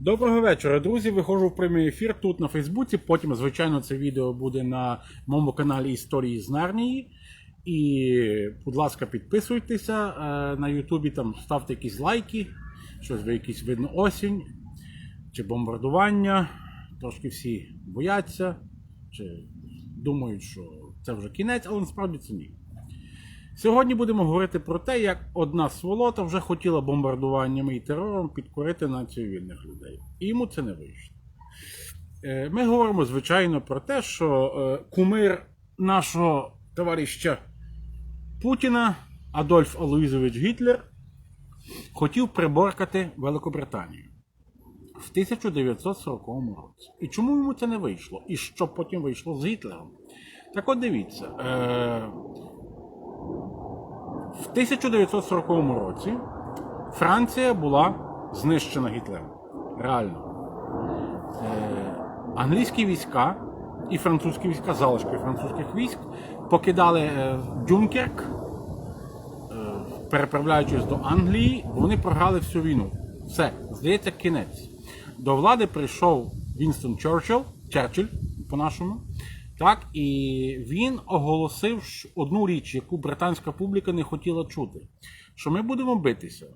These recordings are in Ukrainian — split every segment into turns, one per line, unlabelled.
Доброго вечора, друзі. Виходжу в прямий ефір тут на Фейсбуці. Потім, звичайно, це відео буде на моєму каналі Історії з Нарнії. І, будь ласка, підписуйтеся е, на Ютубі, там ставте якісь лайки, щось ви якийсь видно осінь чи бомбардування. Трошки всі бояться, чи думають, що це вже кінець, але насправді це ні. Сьогодні будемо говорити про те, як одна сволота вже хотіла бомбардуваннями і терором підкорити націю вільних людей. І йому це не вийшло. Е, Ми говоримо, звичайно, про те, що е, кумир нашого товариша Путіна Адольф Алоїзович Гітлер хотів приборкати Великобританію в 1940 році. І чому йому це не вийшло? І що потім вийшло з Гітлером? Так от дивіться. В 1940 році Франція була знищена Гітлером. Реально. Е, англійські війська і французькі війська, залишки французьких військ, покидали е, Дюнкерк, е, переправляючись до Англії, вони програли всю війну. Все, здається, кінець. До влади прийшов Вінстон Черчилл, Черчилль, по-нашому. Так, і він оголосив одну річ, яку британська публіка не хотіла чути: що ми будемо битися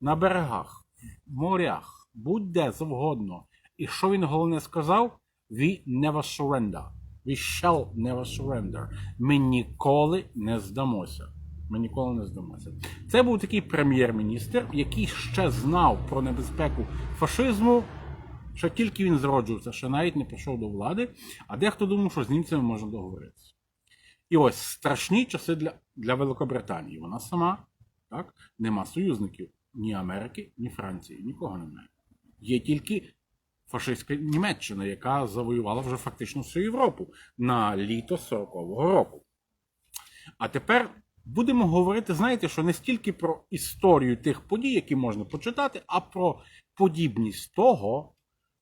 на берегах, в морях, будь-де завгодно. І що він головне сказав? We never surrender. We shall never surrender. Ми ніколи не здамося. Ми ніколи не здамося. Це був такий прем'єр-міністр, який ще знав про небезпеку фашизму, що тільки він зроджувався, ще навіть не прийшов до влади, а дехто думав, що з німцями можна договоритися. І ось страшні часи для, для Великобританії. Вона сама, так, нема союзників ні Америки, ні Франції, нікого немає. Є тільки фашистська Німеччина, яка завоювала вже фактично всю Європу на літо 40-го року. А тепер будемо говорити, знаєте, що не стільки про історію тих подій, які можна почитати, а про подібність того,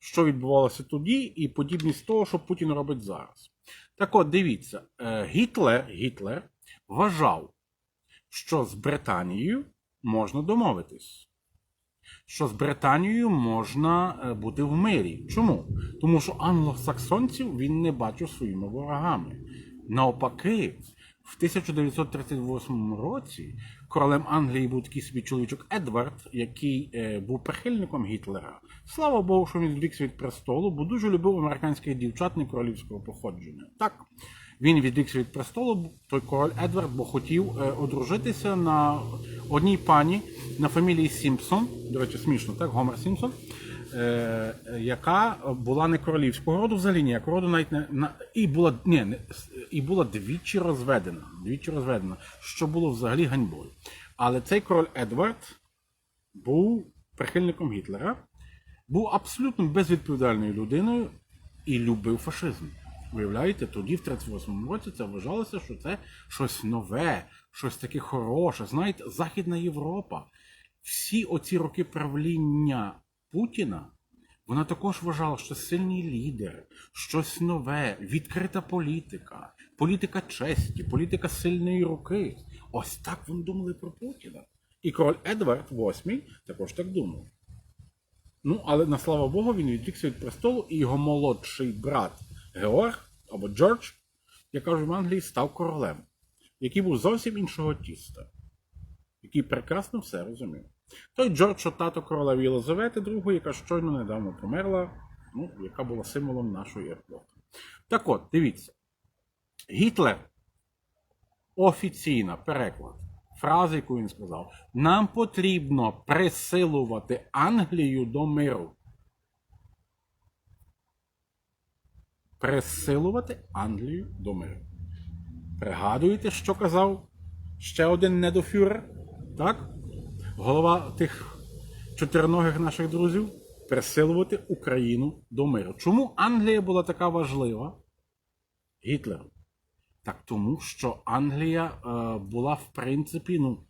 що відбувалося тоді, і подібність того, що Путін робить зараз. Так от, дивіться, Гітлер, Гітлер вважав, що з Британією можна домовитись. Що з Британією можна е, бути в мирі. Чому? Тому що англосаксонців він не бачив своїми ворогами. Навпаки, в 1938 році королем Англії був такий собі чоловічок Едвард, який е, був прихильником Гітлера. Слава Богу, що він відвікся від престолу, бо дуже любив американських дівчат не королівського походження. Так, він відвікся від престолу, той король Едвард, бо хотів е, одружитися на одній пані на фамілії Сімпсон. До речі, смішно, так, Гомер Сімпсон. Е, яка була не королівського роду, взагалі ніякого роду, навіть не і була ні, не, і була двічі розведена. Двічі розведена, що було взагалі ганьбою. Але цей король Едвард був прихильником Гітлера, був абсолютно безвідповідальною людиною і любив фашизм. Виявляєте, тоді, в 38-му році, це вважалося, що це щось нове, щось таке хороше. Знаєте, Західна Європа, всі оці роки правління Путіна, вона також вважала, що сильний лідер, щось нове, відкрита політика, політика честі, політика сильної руки. Ось так вони думали про Путіна. І король Едвард VIII також так думав. Ну, але на слава Богу, він відвікся від престолу, і його молодший брат Георг або Джордж, як кажуть в Англії, став королем, який був зовсім іншого тіста, який прекрасно все розумів. Той Джордж, що тато королеви Єлизавети II, яка щойно недавно померла, ну, яка була символом нашої епохи. Так от, дивіться. Гітлер офіційна переклад фрази, яку він сказав: нам потрібно присилувати Англію до миру. Присилувати Англію до миру. Пригадуєте, що казав ще один недофюрер? Так? Голова тих чотириногих наших друзів присилувати Україну до миру. Чому Англія була така важлива Гітлеру? Так тому, що Англія е, була, в принципі, ну,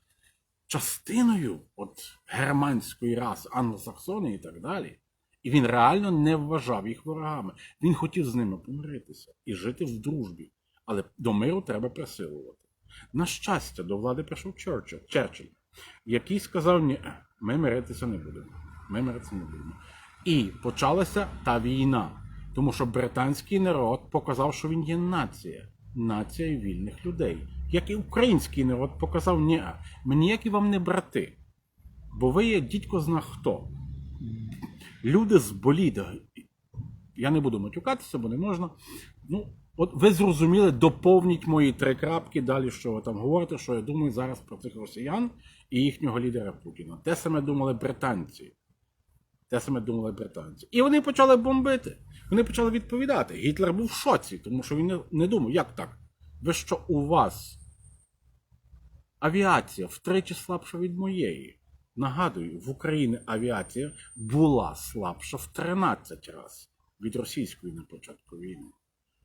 частиною от германської раси, англосаксони і так далі. І він реально не вважав їх ворогами. Він хотів з ними помиритися і жити в дружбі. Але до миру треба присилувати. На щастя, до влади прийшов Черчилль який сказав, ні, ми миритися не будемо. ми миритися не будемо. І почалася та війна. Тому що британський народ показав, що він є нація. Нація вільних людей. Як і український народ показав, ні, ми ніякі вам не брати. Бо ви є дідько зна хто. Люди з боліда. Я не буду матюкатися, бо не можна. Ну, от ви зрозуміли, доповніть мої три крапки далі, що ви там говорите, що я думаю зараз про цих росіян і їхнього лідера Путіна. Те саме думали британці. Те саме думали британці. І вони почали бомбити. Вони почали відповідати. Гітлер був в шоці, тому що він не, не думав, як так? Ви що у вас авіація втричі слабша від моєї. Нагадую, в Україні авіація була слабша в 13 разів від російської на початку війни.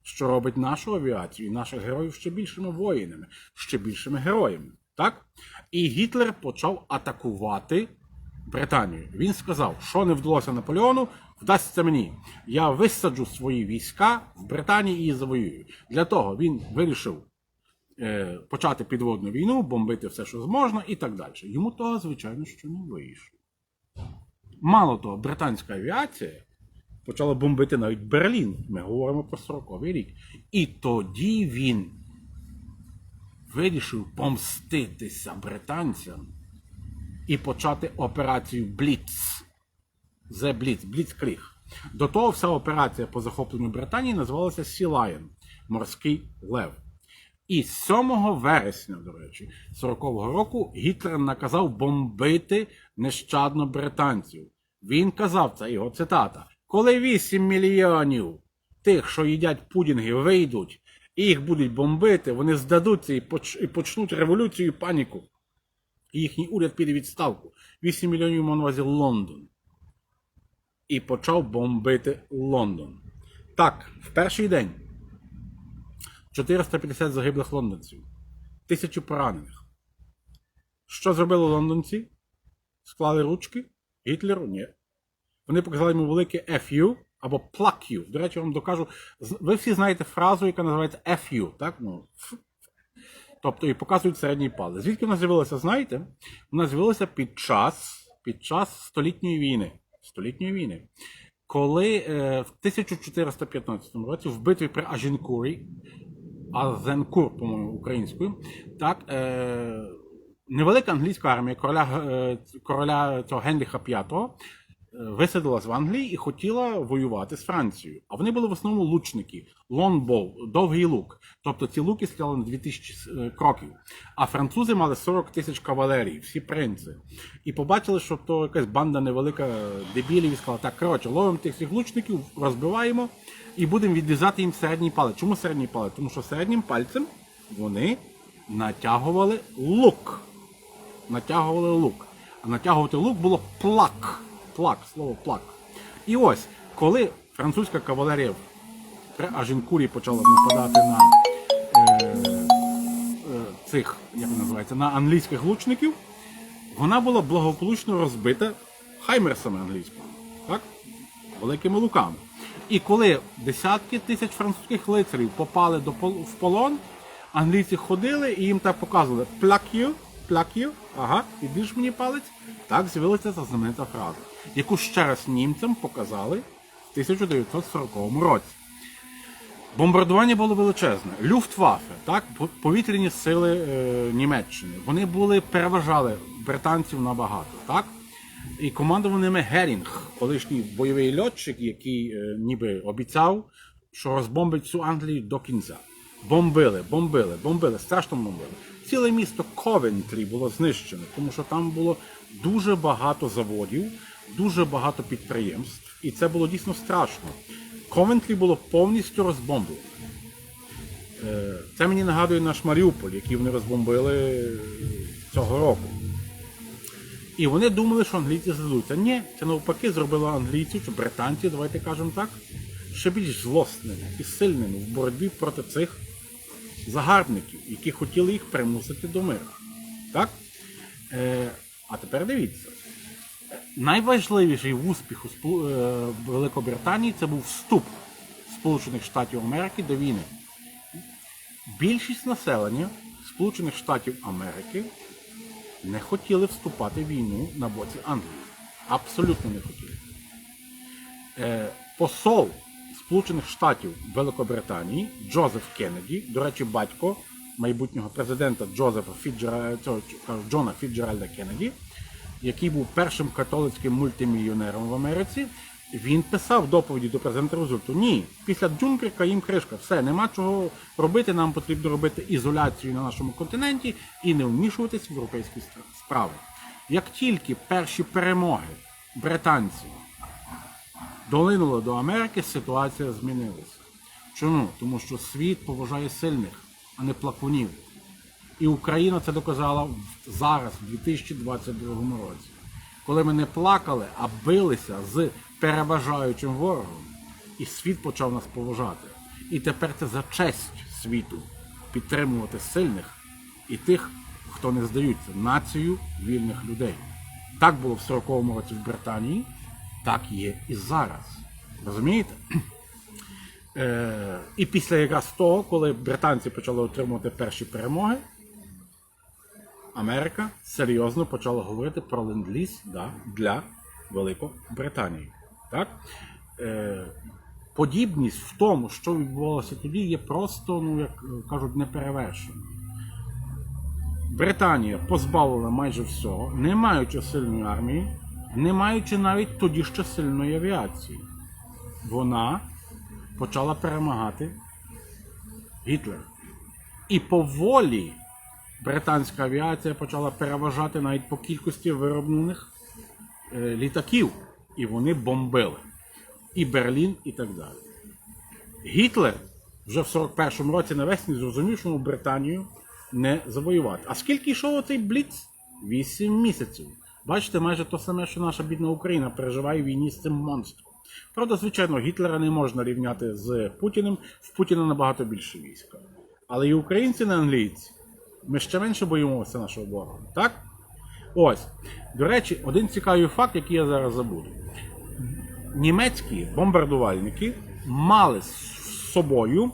Що робить нашу авіацію і наших героїв ще більшими воїнами, ще більшими героями. Так? І Гітлер почав атакувати Британію. Він сказав, що не вдалося Наполеону, вдасться мені. Я висаджу свої війська в Британії і завоюю. Для того він вирішив е, почати підводну війну, бомбити все, що зможна, і так далі. Йому того, звичайно, що не вийшло. Мало того, британська авіація почала бомбити навіть Берлін. Ми говоримо про 40-й рік. І тоді він вирішив помститися британцям і почати операцію Бліц. The Blitz, Бліцкріг. До того вся операція по захопленню Британії називалася Sea Морський Лев. І 7 вересня, до речі, 40-го року Гітлер наказав бомбити нещадно британців. Він казав, це його цитата: коли 8 мільйонів тих, що їдять пудінги, вийдуть і їх будуть бомбити, вони здадуться і почнуть революцію і паніку. І їхній уряд піде відставку. 8 мільйонів мав на увазі Лондон. І почав бомбити Лондон. Так, в перший день 450 загиблих лондонців, тисячу поранених. Що зробили лондонці? Склали ручки? Гітлеру? Ні. Вони показали йому велике FU або pluck you. До речі, я вам докажу. Ви всі знаєте фразу, яка називається FU, так? Ну, Тобто і показують середній палець. Звідки вона з'явилася, знаєте? Вона з'явилася під час, під час столітньої війни. Столітньої війни. Коли е, в 1415 році в битві при Ажінкурі, Азенкур, по-моєму, українською, так, е, невелика англійська армія короля, е, короля цього Генріха V висадилась в Англії і хотіла воювати з Францією. А вони були в основному лучники, лонбоу, довгий лук. Тобто ці луки стріляли на 2000 е, кроків. А французи мали 40 тисяч кавалерій, всі принци. І побачили, що то якась банда невелика дебілів і сказала, так, коротше, ловимо тих всіх лучників, розбиваємо і будемо відрізати їм середній палець. Чому середній палець? Тому що середнім пальцем вони натягували лук натягували лук. А натягувати лук було плак. Плак, слово плак. І ось, коли французька кавалерія при Ажінкурі почала нападати на е, е, цих, як називається, на англійських лучників, вона була благополучно розбита хаймерсами англійськими. Так? Великими луками. І коли десятки тисяч французьких лицарів попали до в полон, англійці ходили і їм так показували плак'ю, плак'ю, ага, підбільш мені палець. Так з'явилася ця знаменита фраза, яку ще раз німцям показали в 1940 році. Бомбардування було величезне. Люфтваффе, так, повітряні сили е, Німеччини. Вони були переважали британців набагато, так? І командував ними Герінг, колишній бойовий льотчик, який е, ніби обіцяв, що розбомбить всю Англію до кінця. Бомбили, бомбили, бомбили, страшно бомбили. Ціле місто Ковентрі було знищене, тому що там було дуже багато заводів, дуже багато підприємств, і це було дійсно страшно. Ковентрі було повністю розбомблено. Е, Це мені нагадує наш Маріуполь, який вони розбомбили е, цього року. І вони думали, що англійці здадуться. Ні, це навпаки зробило англійців, чи британців, давайте кажемо так, ще більш злосними і сильними в боротьбі проти цих загарбників, які хотіли їх примусити до миру. Так? А тепер дивіться. Найважливіший успіх у Спу- е, Великобританії це був вступ Сполучених Штатів Америки до війни. Більшість населення Сполучених Штатів Америки не хотіли вступати в війну на боці Англії. Абсолютно не хотіли. Е, посол Сполучених Штатів Великобританії Джозеф Кеннеді, до речі, батько майбутнього президента Джозефа Фіджера, Джона Фіджеральда Кеннеді, який був першим католицьким мультимільйонером в Америці, він писав доповіді до президента Рузвельту. Ні, після Дюнкерка їм кришка, все, нема чого робити. Нам потрібно робити ізоляцію на нашому континенті і не вмішуватись в європейські справи. Як тільки перші перемоги британців долинуло до Америки, ситуація змінилася. Чому? Тому що світ поважає сильних, а не плакунів. І Україна це доказала зараз, в 2022 році. Коли ми не плакали, а билися з переважаючим ворогом, і світ почав нас поважати. І тепер це за честь світу підтримувати сильних і тих, хто не здаються, націю вільних людей. Так було в 40-му році в Британії, так є і зараз. Розумієте? Е, і після якраз того, коли британці почали отримувати перші перемоги, Америка серйозно почала говорити про ленд-ліз да, для Великобританії. Так? Е, подібність в тому, що відбувалося тоді, є просто, ну, як кажуть, неперевершена. Британія позбавлена майже всього, не маючи сильної армії, не маючи навіть тоді ще сильної авіації. Вона почала перемагати Гітлера. І поволі британська авіація почала переважати навіть по кількості вироблених е, літаків. І вони бомбили. І Берлін, і так далі. Гітлер вже в 41-му році навесні зрозумів, що Британію не завоювати. А скільки йшов оцей бліц? Вісім місяців. Бачите, майже те саме, що наша бідна Україна переживає в війні з цим монстром. Правда, звичайно, Гітлера не можна рівняти з Путіним, в Путіна набагато більше війська. Але і українці, не англійці, ми ще менше боїмося нашого ворога, так? Ось. До речі, один цікавий факт, який я зараз забуду. Німецькі бомбардувальники мали з собою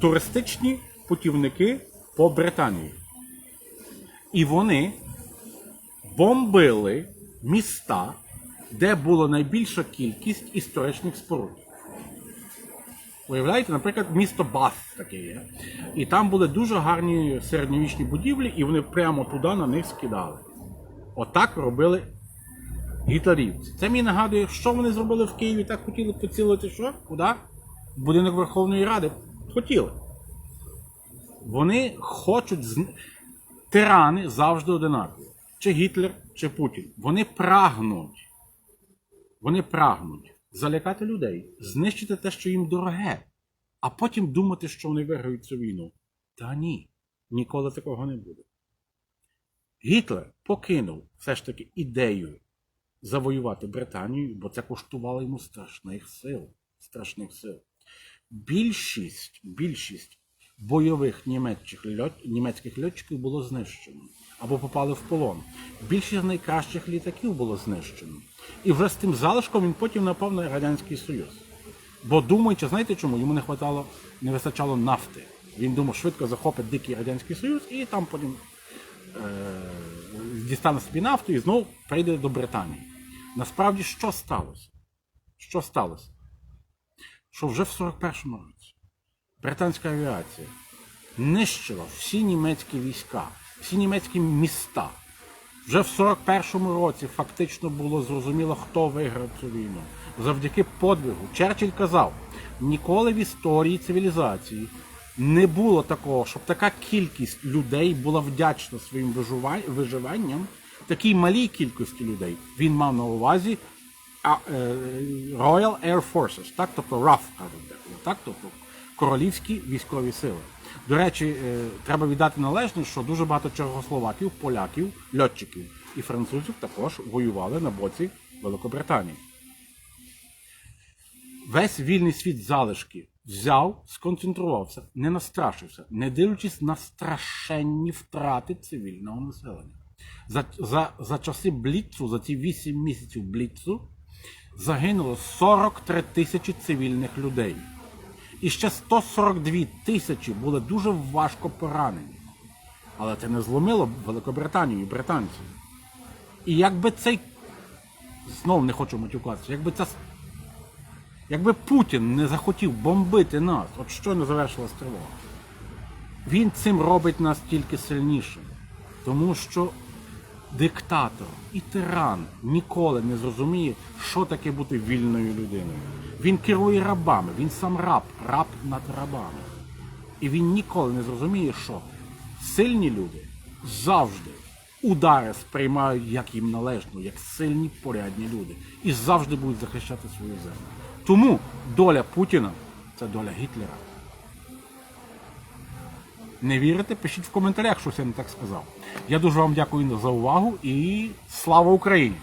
туристичні путівники по Британії. І вони бомбили міста, де була найбільша кількість історичних споруд. Уявляєте, наприклад, місто Баth таке є. І там були дуже гарні середньовічні будівлі, і вони прямо туди на них скидали. Отак робили гітлерівці. Це мені нагадує, що вони зробили в Києві, так хотіли поцілити що? Куди? Будинок Верховної Ради. Хотіли. Вони хочуть тирани завжди одинакові. Чи Гітлер, чи Путін. Вони прагнуть. Вони прагнуть залякати людей, знищити те, що їм дороге, а потім думати, що вони виграють цю війну. Та ні, ніколи такого не буде. Гітлер покинув все ж таки ідею завоювати Британію, бо це коштувало йому страшних сил. Страшних сил. Більшість, більшість бойових німецьких, льотчиків було знищено або попали в полон. Більшість найкращих літаків було знищено. І вже з тим залишком він потім напав на Радянський Союз. Бо думаючи, знаєте чому? Йому не хватало, не вистачало нафти. Він думав, швидко захопить Дикий Радянський Союз і там потім е, дістане собі нафту і знову прийде до Британії. Насправді, що сталося? Що сталося? Що вже в 41-му році британська авіація нищила всі німецькі війська, всі німецькі міста. Вже в 41-му році фактично було зрозуміло, хто виграв цю війну. Завдяки подвигу. Черчилль казав, ніколи в історії цивілізації не було такого, щоб така кількість людей була вдячна своїм виживанням, такій малій кількості людей. Він мав на увазі е, Royal Air Forces, так, тобто RAF, кажуть так, тобто королівські військові сили. До речі, е, треба віддати належне, що дуже багато чехословаків, поляків, льотчиків і французів також воювали на боці Великобританії. Весь вільний світ залишки взяв, сконцентрувався, не настрашився, не дивлячись на страшенні втрати цивільного населення. За, за, за часи Бліцу, за ці 8 місяців Бліцу, загинуло 43 тисячі цивільних людей. І ще 142 тисячі були дуже важко поранені. Але це не зломило Великобританію і британців. І якби цей знов не хочу матюкатися, якби ця. Якби Путін не захотів бомбити нас, от щойно завершилась тривога, він цим робить нас тільки сильнішим. Тому що диктатор і тиран ніколи не зрозуміє, що таке бути вільною людиною. Він керує рабами, він сам раб, раб над рабами. І він ніколи не зрозуміє, що сильні люди завжди удари сприймають як їм належно, як сильні порядні люди. І завжди будуть захищати свою землю. Тому доля Путіна це доля Гітлера. Не вірите? Пишіть в коментарях, що я не так сказав. Я дуже вам дякую за увагу і слава Україні!